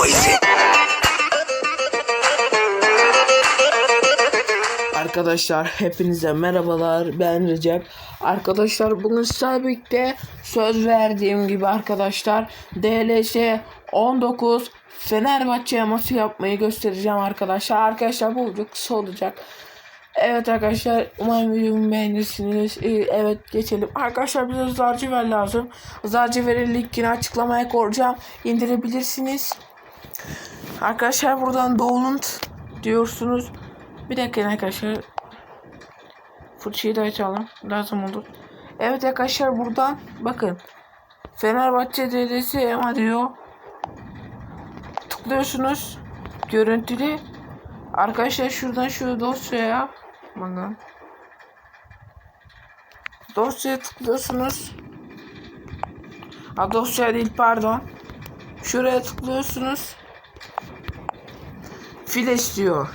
Boise. Arkadaşlar hepinize merhabalar. Ben Recep. Arkadaşlar bugün sizlerle söz verdiğim gibi arkadaşlar DLS 19 Fenerbahçe yaması yapmayı göstereceğim arkadaşlar. Arkadaşlar bu video kısa olacak. Evet arkadaşlar umarım videomu beğenirsiniz. Ee, Evet geçelim. Arkadaşlar bize Zarciver lazım. Zarciver'in linkini açıklamaya koyacağım. İndirebilirsiniz Arkadaşlar buradan download diyorsunuz bir dakika arkadaşlar. Fırçayı da açalım. Lazım olur. Evet arkadaşlar buradan bakın. Fenerbahçe DDS EMA diyor. Tıklıyorsunuz. Görüntülü. Arkadaşlar şuradan şu dosyaya bakın. Dosyaya tıklıyorsunuz. Ha dosya değil pardon. Şuraya tıklıyorsunuz. Flash diyor.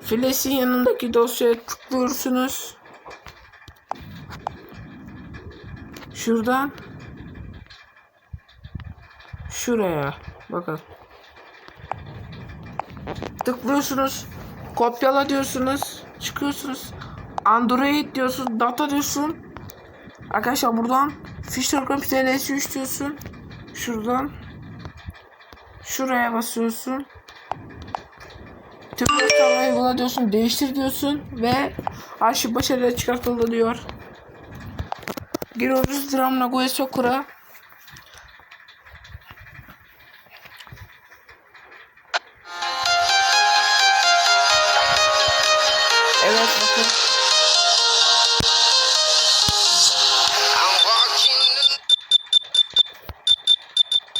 Flash'in yanındaki dosyaya tıklıyorsunuz. Şuradan şuraya bakın. Tıklıyorsunuz. Kopyala diyorsunuz. Çıkıyorsunuz. Android diyorsun. Data diyorsun. Arkadaşlar buradan Fisher Computer S3 diyorsun. Şuradan şuraya basıyorsun. Tüm dosyaları uygula diyorsun, değiştir diyorsun ve arşiv başarıyla çıkartıldı diyor. Giriyoruz Dram Nagoya Sakura. Evet bakın.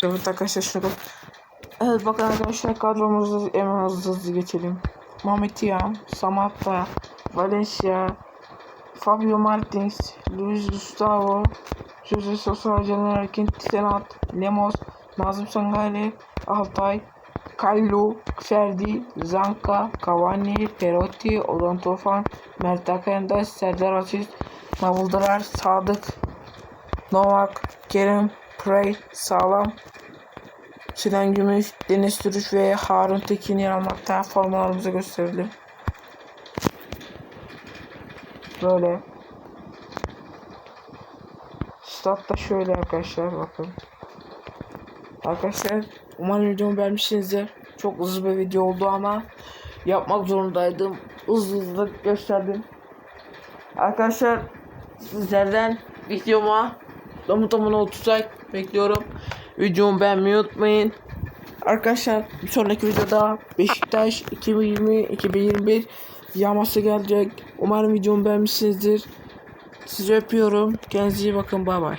Evet arkadaşlar şurada. Evet bakın arkadaşlar kadromuzu hemen hızlı hızlı geçelim. Mehmet Samatta, Valencia, Fabio Martins, Luis Gustavo, Jose Sosa, Caner Erkin, Senat, Lemos, Nazım Sangale, Altay, Kallu, Ferdi, Zanka, Cavani, Perotti, Ozan Tufan, Mert Akandaş, Serdar Aziz, Navuldarar, Sadık, Novak, Kerem, Prey, Sağlam, Sinan Gümüş, Deniz Türüş ve Harun Tekin yer almakta. Formalarımızı gösterelim. Böyle. Statta şöyle arkadaşlar bakın. Arkadaşlar umarım videomu beğenmişsinizdir. Çok hızlı bir video oldu ama yapmak zorundaydım. Hızlı hızlı gösterdim. Arkadaşlar sizlerden videoma tamı tamına 30 like bekliyorum. Videomu beğenmeyi unutmayın. Arkadaşlar bir sonraki videoda Beşiktaş 2020-2021 yaması gelecek. Umarım videomu beğenmişsinizdir. Sizi öpüyorum. Kendinize iyi bakın. Bay bay.